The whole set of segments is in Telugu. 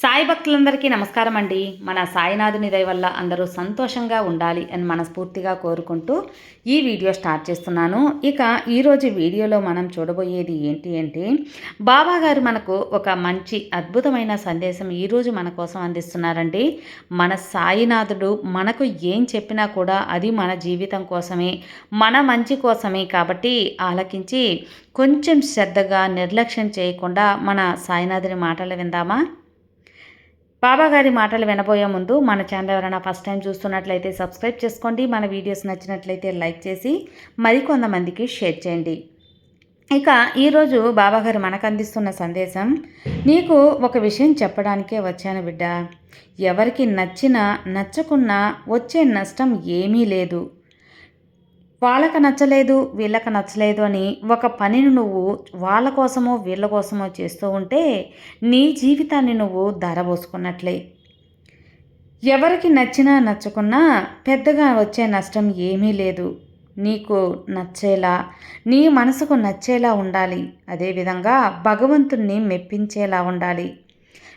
సాయి భక్తులందరికీ నమస్కారం అండి. మన సాయినాథుని దయ వల్ల అందరూ సంతోషంగా ఉండాలి అని మనస్ఫూర్తిగా కోరుకుంటూ ఈ వీడియో స్టార్ట్ చేస్తున్నాను. ఇక ఈరోజు వీడియోలో మనం చూడబోయేది ఏంటి అంటే బాబా గారు మనకు ఒక మంచి అద్భుతమైన సందేశం ఈరోజు మన కోసం అందిస్తున్నారండి. మన సాయినాథుడు మనకు ఏం చెప్పినా కూడా అది మన జీవితం కోసమే మన మంచి కోసమే కాబట్టి ఆలకించి కొంచెం శ్రద్ధగా నిర్లక్ష్యం చేయకుండా మన సాయినాథుని మాటలు విందామా? బాబాగారి మాటలు వినబోయే ముందు మన ఛానల్ ఎవరైనా ఫస్ట్ టైం చూస్తున్నట్లయితే సబ్స్క్రైబ్ చేసుకోండి. మన వీడియోస్ నచ్చినట్లయితే లైక్ చేసి మరికొంతమందికి షేర్ చేయండి. ఇక ఈరోజు బాబాగారు మనకు అందిస్తున్న సందేశం నీకు ఒక విషయం చెప్పడానికే వచ్చాను బిడ్డ. ఎవరికి నచ్చినా నచ్చకున్నా వచ్చే నష్టం ఏమీ లేదు. వాళ్ళకి నచ్చలేదు వీళ్ళకి నచ్చలేదు అని ఒక పనిని నువ్వు వాళ్ళ కోసమో వీళ్ళ కోసమో చేస్తూ ఉంటే నీ జీవితాన్ని నువ్వు ధరబోసుకున్నట్లే. ఎవరికి నచ్చినా నచ్చకున్నా పెద్దగా వచ్చే నష్టం ఏమీ లేదు. నీకు నచ్చేలా నీ మనసుకు నచ్చేలా ఉండాలి. అదేవిధంగా భగవంతుణ్ణి మెప్పించేలా ఉండాలి.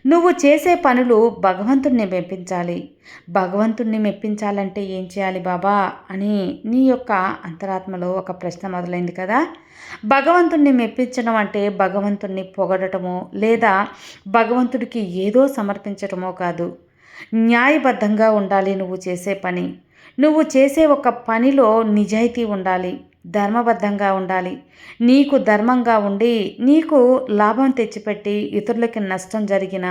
నువ్వు చేసే పనులు భగవంతుణ్ణి మెప్పించాలి. భగవంతుణ్ణి మెప్పించాలంటే ఏం చేయాలి బాబా? అని నీ యొక్క అంతరాత్మలో ఒక ప్రశ్న మొదలైంది కదా. భగవంతుణ్ణి మెప్పించడం అంటే భగవంతుణ్ణి పొగడటమో లేదా భగవంతుడికి ఏదో సమర్పించటమో కాదు. న్యాయబద్ధంగా ఉండాలి నువ్వు చేసే పని. నువ్వు చేసే ఒక పనిలో నిజాయితీ ఉండాలి. ధర్మబద్ధంగా ఉండాలి. నీకు ధర్మంగా ఉండి నీకు లాభం తెచ్చిపెట్టి ఇతరులకి నష్టం జరిగిన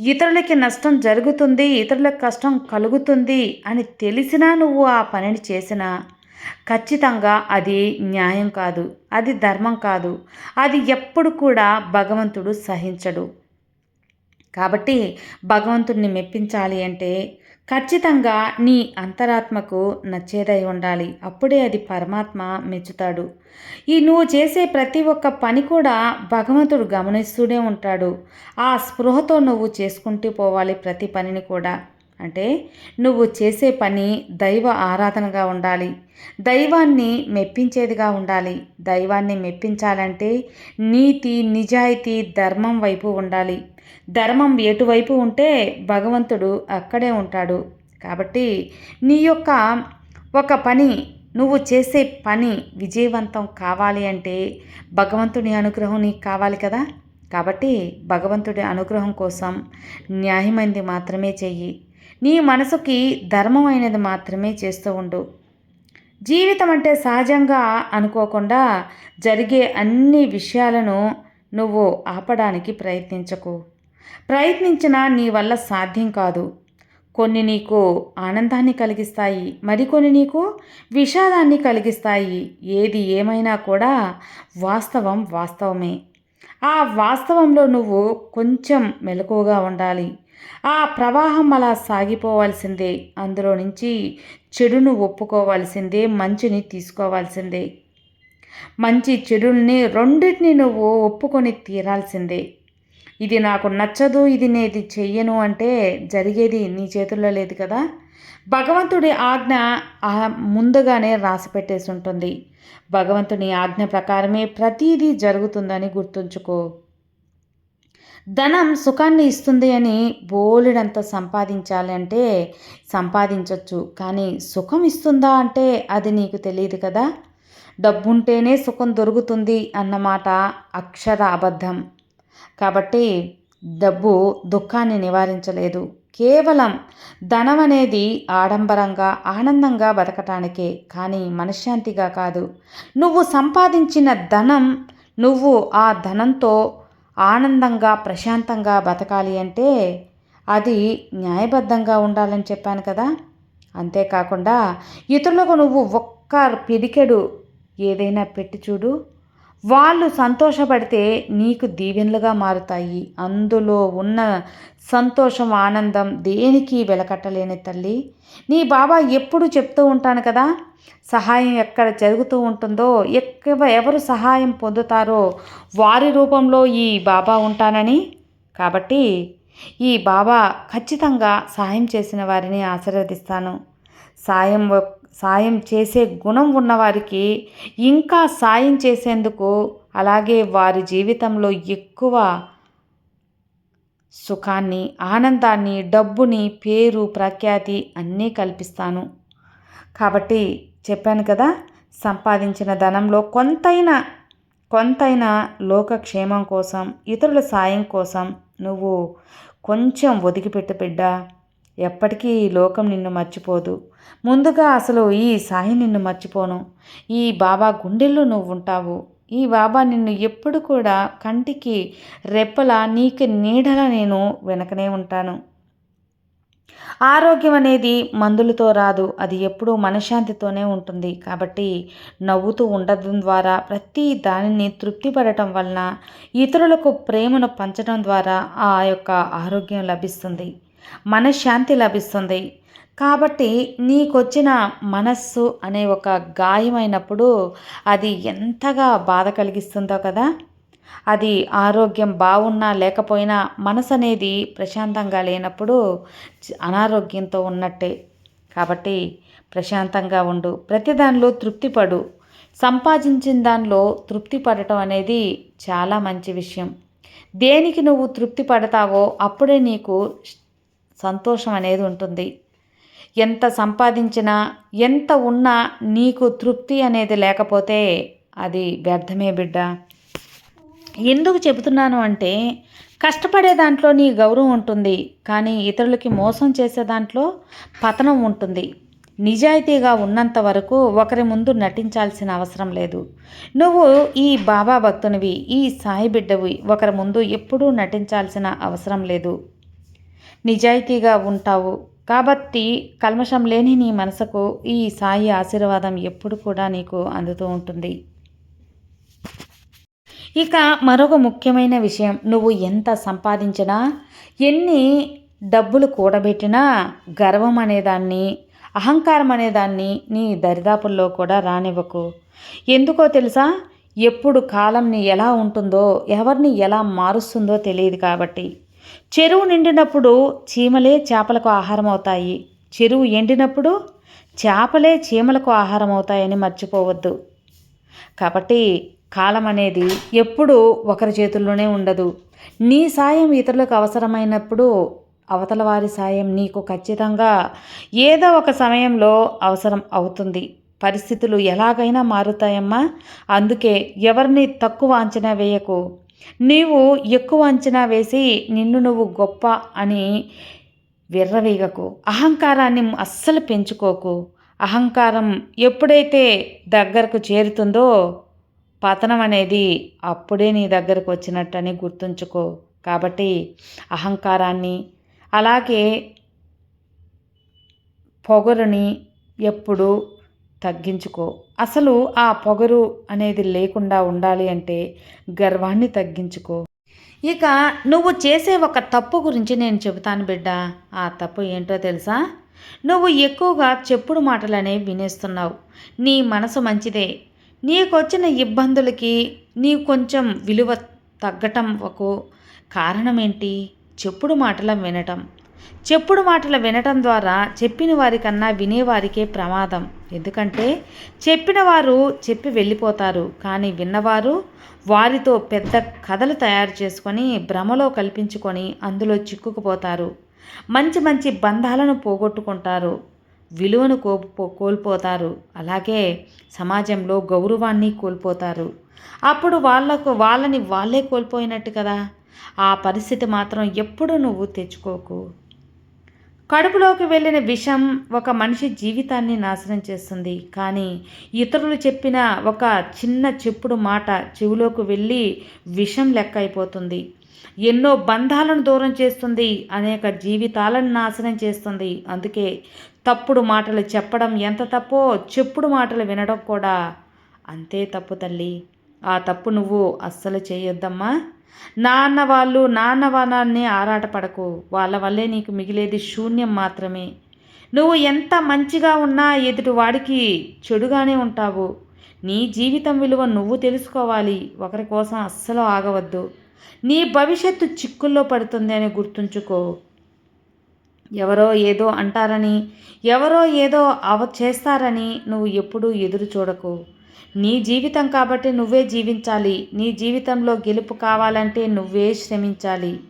ఇతరులకి నష్టం జరుగుతుంది ఇతరులకు కష్టం కలుగుతుంది అని తెలిసినా నువ్వు ఆ పనిని చేసినా ఖచ్చితంగా అది న్యాయం కాదు. అది ధర్మం కాదు. అది ఎప్పుడు కూడా భగవంతుడు సహించడు. కాబట్టి భగవంతుడిని మెప్పించాలి అంటే ఖచ్చితంగా నీ అంతరాత్మకు నచ్చేదై ఉండాలి. అప్పుడే అది పరమాత్మ మెచ్చుతాడు. ఈ నువ్వు చేసే ప్రతి ఒక్క పని కూడా భగవంతుడు గమనిస్తూనే ఉంటాడు. ఆ స్పృహతో నువ్వు చేసుకుంటూ పోవాలి ప్రతి పనిని కూడా. అంటే నువ్వు చేసే పని దైవ ఆరాధనగా ఉండాలి. దైవాన్ని మెప్పించేదిగా ఉండాలి. దైవాన్ని మెప్పించాలంటే నీతి నిజాయితీ ధర్మం వైపు ఉండాలి. ధర్మం ఎటువైపు ఉంటే భగవంతుడు అక్కడే ఉంటాడు. కాబట్టి నీ యొక్క ఒక పని నువ్వు చేసే పని విజయవంతం కావాలి అంటే భగవంతుని అనుగ్రహం నీకు కావాలి కదా. కాబట్టి భగవంతుడి అనుగ్రహం కోసం న్యాయమైనది మాత్రమే చెయ్యి. నీ మనసుకి ధర్మమైనది మాత్రమే చేస్తూ ఉండు. జీవితం అంటే సహజంగా అనుకోకుండా జరిగే అన్ని విషయాలను నువ్వు ఆపడానికి ప్రయత్నించకు. ప్రయత్నించినా నీ వల్ల సాధ్యం కాదు. కొన్ని నీకు ఆనందాన్ని కలిగిస్తాయి మరికొన్ని నీకు విషాదాన్ని కలిగిస్తాయి. ఏది ఏమైనా కూడా వాస్తవం వాస్తవమే. ఆ వాస్తవంలో నువ్వు కొంచెం మెలకువగా ఉండాలి. ఆ ప్రవాహం అలా సాగిపోవాల్సిందే. అందులో నుంచి చెడును ఒప్పుకోవాల్సిందే మంచిని తీసుకోవాల్సిందే. మంచి చెడుల్ని రెండింటిని నువ్వు ఒప్పుకొని తీరాల్సిందే. ఇది నాకు నచ్చదు ఇది నేను చెయ్యను అంటే జరిగేది నీ చేతుల్లో లేదు కదా? భగవంతుడి ఆజ్ఞ ముందుగానే రాసి పెట్టేసి ఉంటుంది భగవంతుని ఆజ్ఞ ప్రకారమే ప్రతీదీ జరుగుతుందని గుర్తుంచుకో. ధనం సుఖాన్ని ఇస్తుంది అని బోలెడంత సంపాదించాలంటే సంపాదించవచ్చు కానీ సుఖం ఇస్తుందా అంటే అది నీకు తెలియదు కదా? డబ్బుంటేనే సుఖం దొరుకుతుంది అన్నమాట అక్షర అబద్ధం కాబట్టి డబ్బు దుఃఖాన్ని నివారించలేదు. కేవలం ధనం అనేది ఆడంబరంగా ఆనందంగా బతకటానికే కానీ మనశ్శాంతిగా కాదు. నువ్వు సంపాదించిన ధనం నువ్వు ఆ ధనంతో ఆనందంగా ప్రశాంతంగా బతకాలి అంటే అది న్యాయబద్ధంగా ఉండాలని చెప్పాను కదా. అంతేకాకుండా ఇతరులకు నువ్వు ఒక్క పిడికెడు ఏదైనా పెట్టి చూడు. వాళ్ళు సంతోషపడితే నీకు దీవెనలుగా మారుతాయి. అందులో ఉన్న సంతోషం ఆనందం దేనికి వెలకట్టలేని తల్లి? నీ బాబా ఎప్పుడు చెప్తూ ఉంటాను కదా సహాయం ఎక్కడ జరుగుతూ ఉంటుందో ఎక్కువ ఎవరు సహాయం పొందుతారో వారి రూపంలో ఈ బాబా ఉంటానని. కాబట్టి ఈ బాబా ఖచ్చితంగా సహాయం చేసిన వారిని ఆశీర్వదిస్తాను. సాయం సాయం చేసే గుణం ఉన్నవారికి ఇంకా సాయం చేసేందుకు అలాగే వారి జీవితంలో ఎక్కువ సుఖాన్ని ఆనందాన్ని డబ్బుని పేరు ప్రఖ్యాతి అన్నీ కల్పిస్తాను. కాబట్టి చెప్పాను కదా సంపాదించిన ధనంలో కొంతైనా కొంతైనా లోకక్షేమం కోసం ఇతరుల సాయం కోసం నువ్వు కొంచెం ఒదిగిపెట్టు బిడ్డ. ఎప్పటికీ ఈ లోకం నిన్ను మర్చిపోదు. ముందుగా అసలు ఈ సాయి నిన్ను మర్చిపోను. ఈ బాబా గుండెల్లో నువ్వు ఉంటావు ఈ బాబా నిన్ను ఎప్పుడు కూడా కంటికి రెప్పల నీకు నీడలా నేను వెనకనే ఉంటాను. ఆరోగ్యం అనేది మందులతో రాదు. అది ఎప్పుడూ మనశ్శాంతితోనే ఉంటుంది. కాబట్టి నవ్వుతూ ఉండడం ద్వారా ప్రతి దానిని తృప్తిపడటం వలన ఇతరులకు ప్రేమను పంచడం ద్వారా ఆ యొక్క ఆరోగ్యం లభిస్తుంది. మనశ్శాంతి లభిస్తుంది. కాబట్టి నీకొచ్చిన మనస్సు అనే ఒక గాయమైనప్పుడు అది ఎంతగా బాధ కలిగిస్తుందో కదా. అది ఆరోగ్యం బాగున్నా లేకపోయినా మనసు అనేది ప్రశాంతంగా లేనప్పుడు అనారోగ్యంతో ఉన్నట్టే. కాబట్టి ప్రశాంతంగా ఉండు. ప్రతి దానిలో తృప్తిపడు. సంపాదించిన దానిలో తృప్తి పడటం అనేది చాలా మంచి విషయం. దేనికి నువ్వు తృప్తి పడతావో అప్పుడే నీకు సంతోషం అనేది ఉంటుంది. ఎంత సంపాదించినా ఎంత ఉన్నా నీకు తృప్తి అనేది లేకపోతే అది వ్యర్థమే బిడ్డ. ఎందుకు చెబుతున్నాను అంటే కష్టపడే దాంట్లో నీ గౌరవం ఉంటుంది కానీ ఇతరులకి మోసం చేసే దాంట్లో పతనం ఉంటుంది. నిజాయితీగా ఉన్నంత వరకు ఒకరి ముందు నటించాల్సిన అవసరం లేదు. నువ్వు ఈ బాబా భక్తునివి ఈ సాయి బిడ్డవి ఒకరి ముందు ఎప్పుడూ నటించాల్సిన అవసరం లేదు. నిజాయితీగా ఉంటావు కాబట్టి కల్మషం లేని నీ మనసుకు ఈ సాయి ఆశీర్వాదం ఎప్పుడు కూడా నీకు అందుతూ ఉంటుంది. ఇక మరొక ముఖ్యమైన విషయం నువ్వు ఎంత సంపాదించినా ఎన్ని డబ్బులు కూడబెట్టినా గర్వం అనేదాన్ని అహంకారం అనేదాన్ని నీ దరిదాపుల్లో కూడా రానివ్వకు. ఎందుకో తెలుసా? ఎప్పుడు కాలంని ఎలా ఉంటుందో ఎవరిని ఎలా మారుస్తుందో తెలియదు కాబట్టి. చెరువు నిండినప్పుడు చీమలే చేపలకు ఆహారం అవుతాయి చెరువు ఎండినప్పుడు చేపలే చీమలకు ఆహారం అవుతాయని మర్చిపోవద్దు. కాబట్టి కాలం అనేది ఎప్పుడూ ఒకరి చేతుల్లోనే ఉండదు. నీ సాయం ఇతరులకు అవసరమైనప్పుడు అవతల వారి సాయం నీకు ఖచ్చితంగా ఏదో ఒక సమయంలో అవసరం అవుతుంది. పరిస్థితులు ఎలాగైనా మారుతాయమ్మా. అందుకే ఎవరిని తక్కువ అంచనా వేయకు. నీవు ఎక్కువ అంచనా వేసి నిన్ను నువ్వు గొప్ప అని విర్రవీగకు. అహంకారాన్ని అస్సలు పెంచుకోకు. అహంకారం ఎప్పుడైతే దగ్గరకు చేరుతుందో పతనం అనేది అప్పుడే నీ దగ్గరకు వచ్చినట్టని గుర్తుంచుకో. కాబట్టి అహంకారాన్ని అలాగే పొగరుని ఎప్పుడు తగ్గించుకో. అసలు ఆ పొగరు అనేది లేకుండా ఉండాలి అంటే గర్వాన్ని తగ్గించుకో. ఇక నువ్వు చేసే ఒక తప్పు గురించి నేను చెబుతాను బిడ్డ. ఆ తప్పు ఏంటో తెలుసా? నువ్వు ఎక్కువగా చెప్పుడు మాటలనే వినేస్తున్నావు. నీ మనసు మంచిదే. నీకొచ్చిన ఇబ్బందులకి నీ కొంచెం విలువ తగ్గటం ఒక కారణం ఏంటి చెప్పుడు మాటల వినటం. చెప్పుడు మాటలు వినటం ద్వారా చెప్పిన వారికన్నా వినేవారికే ప్రమాదం. ఎందుకంటే చెప్పిన వారు చెప్పి వెళ్ళిపోతారు కానీ విన్నవారు వారితో పెద్ద కథలు తయారు చేసుకొని భ్రమలో కల్పించుకొని అందులో చిక్కుకుపోతారు. మంచి మంచి బంధాలను పోగొట్టుకుంటారు. విలువను కోల్పో కోల్పోతారు. అలాగే సమాజంలో గౌరవాన్ని కోల్పోతారు. అప్పుడు వాళ్ళకు వాళ్ళని వాళ్ళే కోల్పోయినట్టు కదా? ఆ పరిస్థితి మాత్రం ఎప్పుడు నువ్వు తెచ్చుకోకు. కడుపులోకి వెళ్ళిన విషం ఒక మనిషి జీవితాన్ని నాశనం చేస్తుంది. కానీ ఇతరులు చెప్పిన ఒక చిన్న చెప్పుడు మాట చెవిలోకి వెళ్ళి విషం లెక్క అయిపోతుంది ఎన్నో బంధాలను దూరం చేస్తుంది. అనేక జీవితాలను నాశనం చేస్తుంది. అందుకే తప్పుడు మాటలు చెప్పడం ఎంత తప్పో చెప్పుడు మాటలు వినడం కూడా అంతే తప్పు తల్లి. ఆ తప్పు నువ్వు అస్సలు చేయొద్దమ్మా. నాన్న వాళ్ళు నాన్న వాళ్ళని ఆరాటపడకు. వాళ్ళ వల్లే నీకు మిగిలేది శూన్యం మాత్రమే. నువ్వు ఎంత మంచిగా ఉన్నా ఎదుటి వాడికి చెడుగానే ఉంటావు. నీ జీవితం విలువ నువ్వు తెలుసుకోవాలి. ఒకరి కోసం అస్సలు ఆగవద్దు. నీ భవిష్యత్తు చిక్కుల్లో పడుతుంది అని గుర్తుంచుకో. ఎవరో ఏదో అంటారని ఎవరో ఏదో అవ చేస్తారని నువ్వు ఎప్పుడూ ఎదురు చూడకు. నీ జీవితం కాబట్టి నువ్వే జీవించాలి. నీ జీవితంలో గెలుపు కావాలంటే నువ్వే శ్రమించాలి.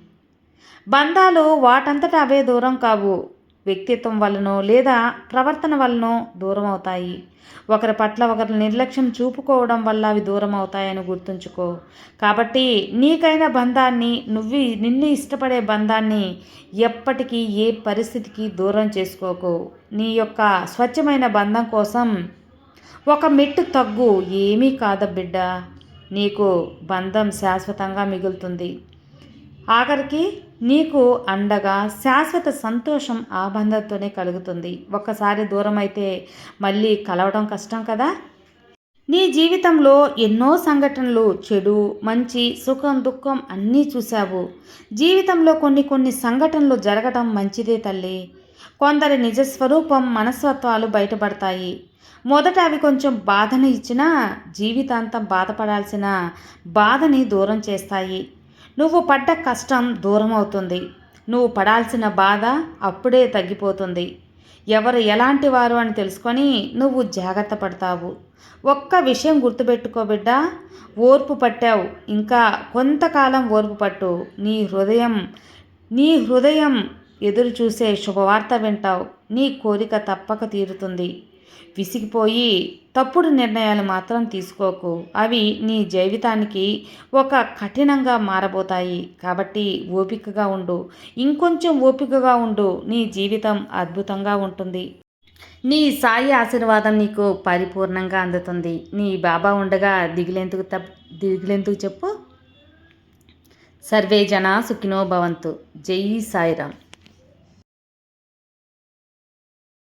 బంధాలు వాటంతట అవే దూరం కావు. వ్యక్తిత్వం వలనో లేదా ప్రవర్తన వలనో దూరం అవుతాయి. ఒకరి పట్ల ఒకరి నిర్లక్ష్యం చూపుకోవడం వల్ల అవి దూరం అవుతాయని గుర్తుంచుకో. కాబట్టి నీకైన బంధాన్ని నువ్వు నిన్ను ఇష్టపడే బంధాన్ని ఎప్పటికీ ఏ పరిస్థితికి దూరం చేసుకోకు. నీ యొక్క స్వచ్ఛమైన బంధం కోసం ఒక మెట్టు తగ్గు ఏమీ కాద బిడ్డ. నీకు బంధం శాశ్వతంగా మిగులుతుంది. ఆఖరికి నీకు అండగా శాశ్వత సంతోషం ఆ బంధంతోనే కలుగుతుంది. ఒక్కసారి దూరం అయితే మళ్ళీ కలవడం కష్టం కదా? నీ జీవితంలో ఎన్నో సంఘటనలు చెడు మంచి సుఖం దుఃఖం అన్నీ చూశావు. జీవితంలో కొన్ని కొన్ని సంఘటనలు జరగడం మంచిదే తల్లి. కొందరి నిజస్వరూపం మనస్తత్వాలు బయటపడతాయి. మొదట అవి కొంచెం బాధను ఇచ్చినా జీవితాంతం బాధపడాల్సిన బాధని దూరం చేస్తాయి. నువ్వు పడ్డ కష్టం దూరం అవుతుంది. నువ్వు పడాల్సిన బాధ అప్పుడే తగ్గిపోతుంది. ఎవరు ఎలాంటి వారు అని తెలుసుకొని నువ్వు జాగ్రత్త పడతావు. ఒక్క విషయం గుర్తుపెట్టుకో బిడ్డ ఓర్పు పట్టావు. ఇంకా కొంతకాలం ఓర్పు పట్టు. నీ హృదయం నీ హృదయం ఎదురు చూసే శుభవార్త వింటావు. నీ కోరిక తప్పక తీరుతుంది. విసిగిపోయి తప్పుడు నిర్ణయాలు మాత్రం తీసుకోకు. అవి నీ జీవితానికి ఒక కఠినంగా మారబోతాయి. కాబట్టి ఓపికగా ఉండు. ఇంకొంచెం ఓపికగా ఉండు. నీ జీవితం అద్భుతంగా ఉంటుంది. నీ సాయి ఆశీర్వాదం నీకు పరిపూర్ణంగా అందుతుంది. నీ బాబా ఉండగా దిగులెందుకు తప్ దిగులెందుకు చెప్పు. సర్వే జన సుఖినో భవంతు. జై సాయిరామ్.